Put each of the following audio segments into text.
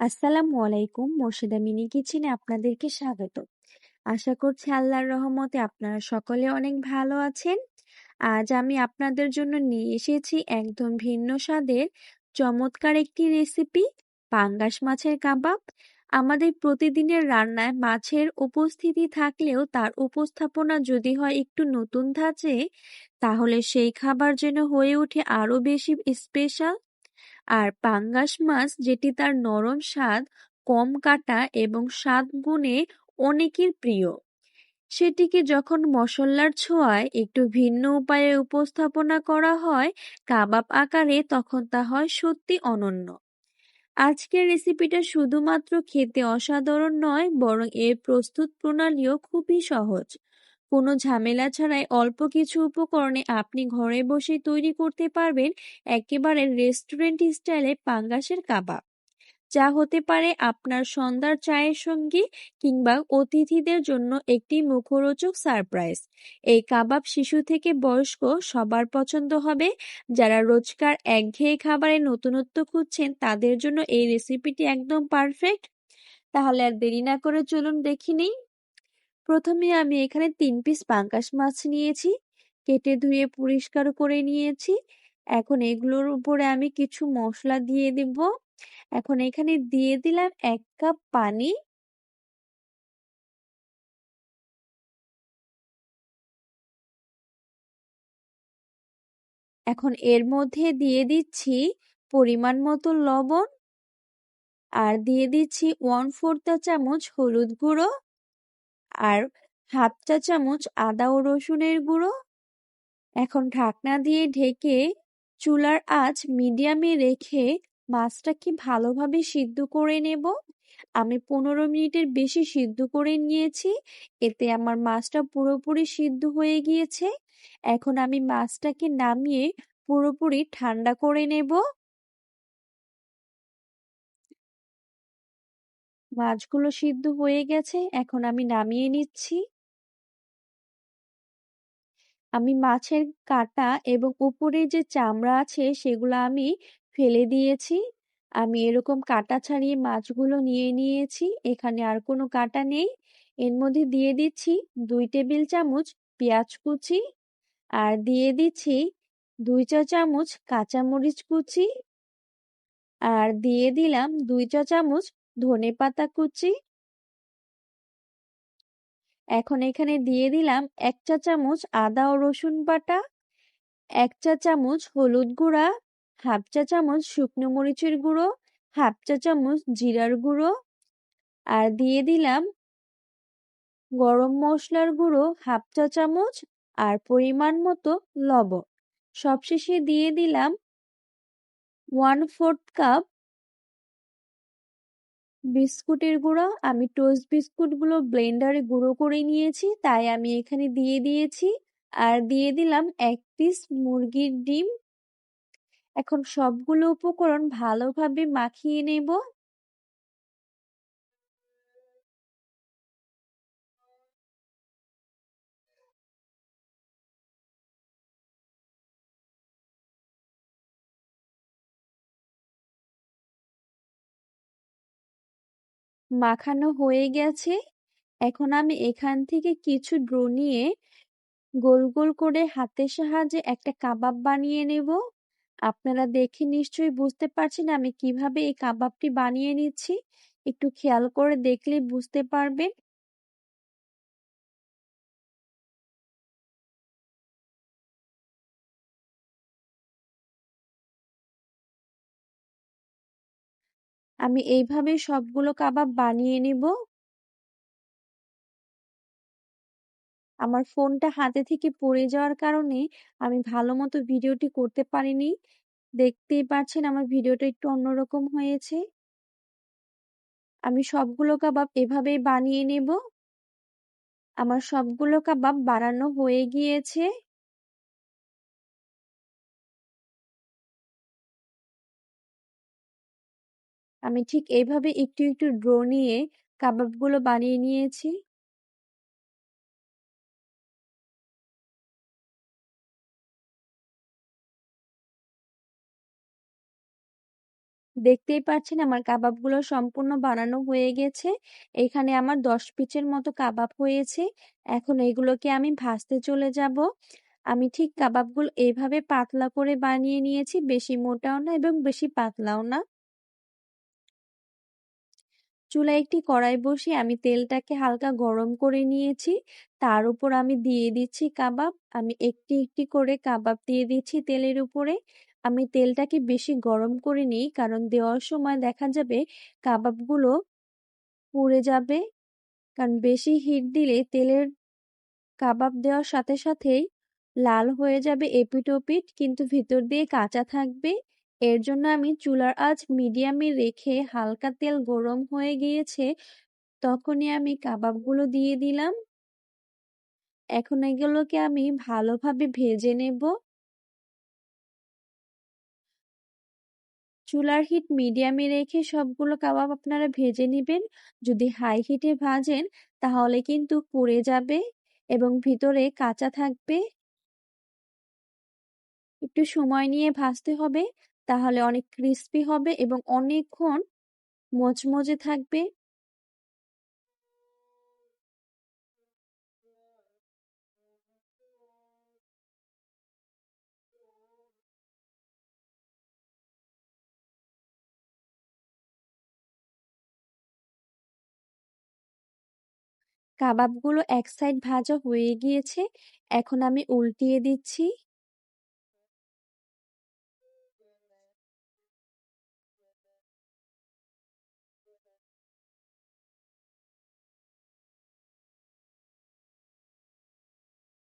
আসসালামু আলাইকুম, মোর্শেদা মিনি কিচেনে আপনাদেরকে স্বাগত। আশা করছি আল্লাহর রহমতে আপনারা সকলে অনেক ভালো আছেন। আজ আমি আপনাদের জন্য নিয়ে এসেছি একদম ভিন্ন স্বাদের, চমৎকার একটি রেসিপি, পাঙ্গাস মাছের কাবাব। আমাদের প্রতিদিনের রান্নায় মাছের উপস্থিতি থাকলেও তার উপস্থাপনা যদি হয় একটু নতুন ধাঁচে, তাহলে সেই খাবার যেন হয়ে ওঠে আরও বেশি স্পেশাল। আর পাঙ্গাস মাছ যেটি তার নরম স্বাদ, কম কাটা এবং স্বাদ গুণে অনেকের প্রিয়। সেটিকে যখন মশলার ছোঁয়ায় একটু ভিন্ন উপায়ে উপস্থাপনা করা হয়, কাবাব আকারে তখন তা হয় সত্যি অনন্য। আজকের রেসিপিটা শুধুমাত্র খেতে অসাধারণ নয়, বরং এর প্রস্তুত প্রণালীও খুবই সহজ। কোনো ঝামেলা ছাড়াই অল্প কিছু উপকরণে আপনি ঘরে বসে তৈরি করতে পারবেন একেবারে রেস্টুরেন্ট স্টাইলে পাঙ্গাসের কাবাব। যা হতে পারে আপনার সন্ধ্যার চায়ের সঙ্গী কিংবা অতিথিদের জন্য একটি মুখরোচক সারপ্রাইজ। এই কাবাব শিশু থেকে বয়স্ক সবার পছন্দ হবে। যারা রোজকার একঘেয়ে খাবারে নতুনত্ব খুঁজছেন তাদের জন্য এই রেসিপিটি একদম পারফেক্ট তাহলে আর দেরি না করে চলুন দেখি নেই। প্রথমে আমি এখানে তিন পিস পাঙ্কাশ মাছ নিয়েছি, কেটে ধুয়ে পরিষ্কার করে নিয়েছি। এখন এগুলোর উপরে আমি কিছু মশলা দিয়ে দেব। এখন এখানে দিয়ে দিলাম এক কাপ পানি। এখন এর মধ্যে দিয়ে দিচ্ছি পরিমাণ মতো লবণ। আর দিয়ে দিচ্ছি ওয়ান ফোর্থ চামচ হলুদ গুঁড়ো। আর হাফ চা চামচ আদা ও রসুনের গুঁড়ো। এখন ঢাকনা দিয়ে ঢেকে চুলার আঁচ মিডিয়ামে রেখে মাছটাকে ভালোভাবে সিদ্ধ করে নেব? আমি পনেরো মিনিটের বেশি সিদ্ধ করে নিয়েছি, এতে আমার মাছটা পুরোপুরি সিদ্ধ হয়ে গিয়েছে। এখন আমি মাছটাকে নামিয়ে পুরোপুরি ঠান্ডা করে নেব। মাছগুলো সিদ্ধ হয়ে গেছে, এখন আমি নামিয়ে নিচ্ছি। আমি মাছের কাটা এবং উপরে যে চামড়া আছে সেগুলো আমি ফেলে দিয়েছি। আমি এরকম কাটা ছাড়িয়ে মাছগুলো নিয়ে নিয়েছি, এখানে আর কোনো কাটা নেই। এর মধ্যে দিয়ে দিচ্ছি দুই টেবিল চামচ পেঁয়াজ কুচি আর দিয়ে দিচ্ছি দুই চা চামচ কাঁচামরিচ কুচি। আর দিয়ে দিলাম দুই চা চামচ ধনে পাতা কুচি। এখন এখানে দিয়ে দিলাম এক চা চামচ আদা ও রসুন বাটা, এক চা চামচ হলুদ গুঁড়া, হাফ চা চামচ শুকনো মরিচের গুঁড়ো, হাফ চা চামচ জিরার গুঁড়ো আর দিয়ে দিলাম গরম মশলার গুঁড়ো হাফ চা চামচ আর পরিমাণ মতো লবণ। সবশেষে দিয়ে দিলাম ওয়ান ফোর্থ কাপ বিস্কুটের গুঁড়া, আমি টোস্ট বিস্কুটগুলো ব্লেন্ডারে গুঁড়ো করে নিয়েছি, তাই আমি এখানে দিয়ে দিয়েছি। আর দিয়ে দিলাম এক পিস মুরগির ডিম। এখন সবগুলো উপকরণ ভালোভাবে মাখিয়ে নেব। মাখানো হয়ে গেছে। এখন আমি এখান থেকে কিছু ড্রো নিয়ে গোল গোল করে হাতের সাহায্যে একটা কাবাব বানিয়ে নেব। আপনারা দেখে নিশ্চয়ই বুঝতে পারছেন আমি কীভাবে এই কাবাবটি বানিয়ে নিচ্ছি। একটু খেয়াল করে দেখলে বুঝতে পারবেন। আমি এইভাবে সবগুলো কাবাব বানিয়ে নিব। আমার ফোনটা হাতে থেকে পড়ে যাওয়ার কারণে আমি ভালো মতো ভিডিওটি করতে পারিনি। দেখতেই পাচ্ছেন আমার ভিডিওটা একটু অন্যরকম হয়েছে। আমি সবগুলো কাবাব এভাবেই বানিয়ে নেব। আমার সবগুলো কাবাব বানানো হয়ে গিয়েছে। আমি ঠিক এইভাবে একটু একটু ড্রো নিয়ে কাবাবগুলো বানিয়ে নিয়েছি। দেখতেই পাচ্ছেন আমার কাবাবগুলো সম্পূর্ণ বানানো হয়ে গেছে। এখানে আমার দশ পিচের মতো কাবাব হয়েছে। এখন এগুলোকে আমি ভাজতে চলে যাব। আমি ঠিক কাবাবগুলো এইভাবে পাতলা করে বানিয়ে নিয়েছি, বেশি মোটাও না এবং বেশি পাতলাও না। চুলায় একটি কড়াই বসিয়ে আমি তেলটাকে হালকা গরম করে নিয়েছি। তার উপর আমি দিয়ে দিচ্ছি কাবাব। আমি একটি একটি করে কাবাব দিয়ে দিচ্ছি তেলের উপরে। আমি তেলটাকে বেশি গরম করে নিই কারণ দেওয়ার সময় দেখা যাবে কাবাবগুলো পুড়ে যাবে। কারণ বেশি হিট দিলে তেলের কাবাব দেওয়ার সাথে সাথেই লাল হয়ে যাবে এপিট ওপিট কিন্তু ভিতর দিয়ে কাঁচা থাকবে। এর জন্য আমি চুলার আঁচ মিডিয়ামে রেখে হালকা তেল গরম হয়ে গিয়েছে, তখনই আমি কাবাবগুলো দিয়ে দিলাম। এখন এগুলোকে আমি ভালোভাবে ভেজে নেব। চুলার হিট মিডিয়ামে রেখে সবগুলো কাবাব আপনারা ভেজে নেবেন। যদি হাই হিটে ভাজেন, তাহলে কিন্তু পুড়ে যাবে এবং ভিতরে কাঁচা থাকবে। একটু সময় নিয়ে ভাজতে হবে। তাহলে অনেক ক্রিস্পি হবে এবং অনেকক্ষণ মচমচে থাকবে। কাবাবগুলো এক সাইড ভাজা হয়ে গিয়েছে। এখন আমি উল্টিয়ে দিচ্ছি।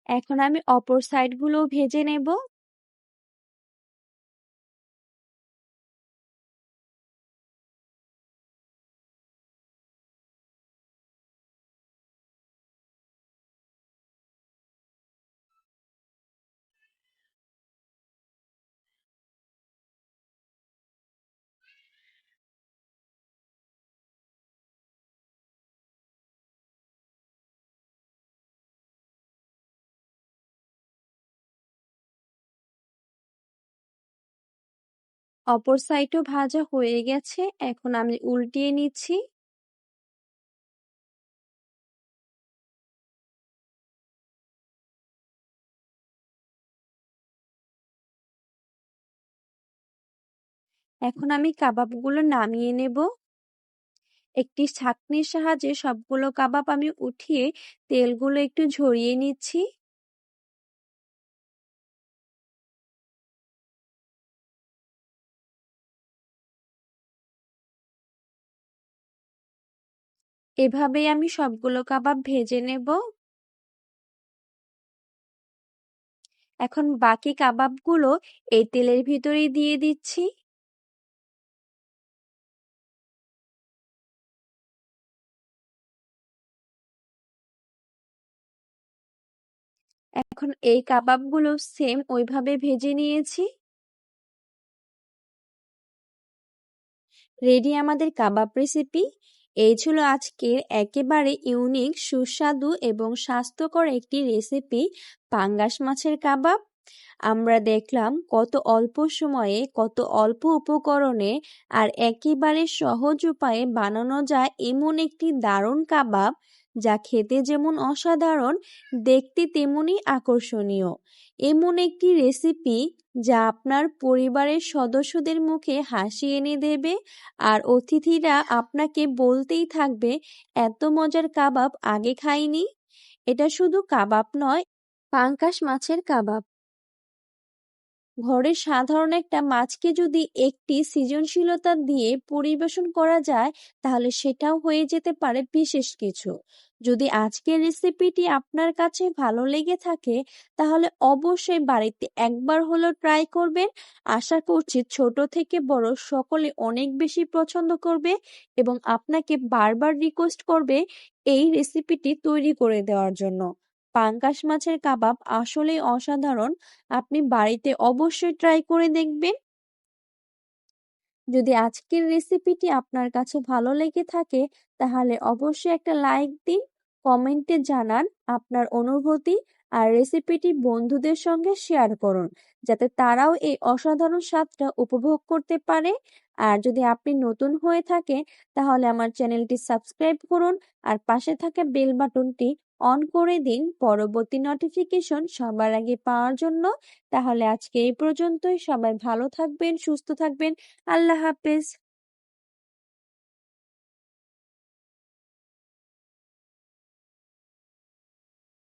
এখন আমি অপর সাইডগুলো ভেজে নেব। অপর সাইডও ভাজা হয়ে গেছে, এখন আমি উল্টিয়ে নিচ্ছি। এখন আমি কাবাবগুলো নামিয়ে নেব। একটি ছাঁকনির সাহায্যে সবগুলো কাবাব আমি উঠিয়ে তেলগুলো একটু ঝরিয়ে নিচ্ছি। এভাবেই আমি সবগুলো কাবাব ভেজে নেব। এখন বাকি কাবাবগুলো এই তেলের ভিতরেই দিয়ে দিচ্ছি। এখন এই কাবাবগুলো সেম ওইভাবে ভেজে নিয়েছি। রেডি আমাদের কাবাব রেসিপি এই ছিল আজকের একেবারে ইউনিক সুস্বাদু এবং স্বাস্থ্যকর একটি রেসিপি পাঙ্গাস মাছের কাবাব। আমরা দেখলাম কত অল্প সময়ে, কত অল্প উপকরণে আর একেবারে সহজ উপায়ে বানানো যায় এমন একটি দারুণ কাবাব। যা খেতে যেমন অসাধারণ, দেখতে তেমনই আকর্ষণীয়। এমন একটি রেসিপি যা আপনার পরিবারের সদস্যদের মুখে হাসি এনে দেবে আর অতিথিরা আপনাকে বলতেই থাকবে, এত মজার কাবাব আগে খাইনি। এটা শুধু কাবাব নয়, পাঙ্কাশ মাছের কাবাব। ঘরের সাধারণ একটা মাছকে যদি একটি সৃজনশীলতা দিয়ে পরিবেশন করা যায়, তাহলে সেটাও হয়ে যেতে পারে বিশেষ কিছু। যদি আজকের রেসিপিটি আপনার কাছে ভালো লেগে থাকে, তাহলে অবশ্যই বাড়িতে একবার হলেও ট্রাই করবেন। আশা করছি ছোট থেকে বড় সকলে অনেক বেশি পছন্দ করবে এবং আপনাকে বারবার রিকোয়েস্ট করবে এই রেসিপিটি তৈরি করে দেওয়ার জন্য। পাঙ্গাস মাছের কাবাব আসলেই অসাধারণ। আপনি বাড়িতে অবশ্যই ট্রাই করে দেখবেন। যদি আজকের রেসিপিটি আপনার কাছে ভালো লেগে থাকে, তাহলে অবশ্যই একটা লাইক দিন কমেন্টে জানান আপনার অনুভূতি আর রেসিপিটি বন্ধুদের সঙ্গে শেয়ার করুন, যাতে তারাও এই অসাধারণ স্বাদটা উপভোগ করতে পারে। আর যদি আপনি নতুন হয়ে থাকেন, তাহলে আমার চ্যানেলটি সাবস্ক্রাইব করুন আর পাশে থাকা বেল বাটনটি অন করে দিন। পরবর্তী নোটিফিকেশন সবার আগে পাওয়ার জন্য। তাহলে আজকে এই পর্যন্তই। সবাই ভালো থাকবেন, সুস্থ থাকবেন। আল্লাহ হাফেজ।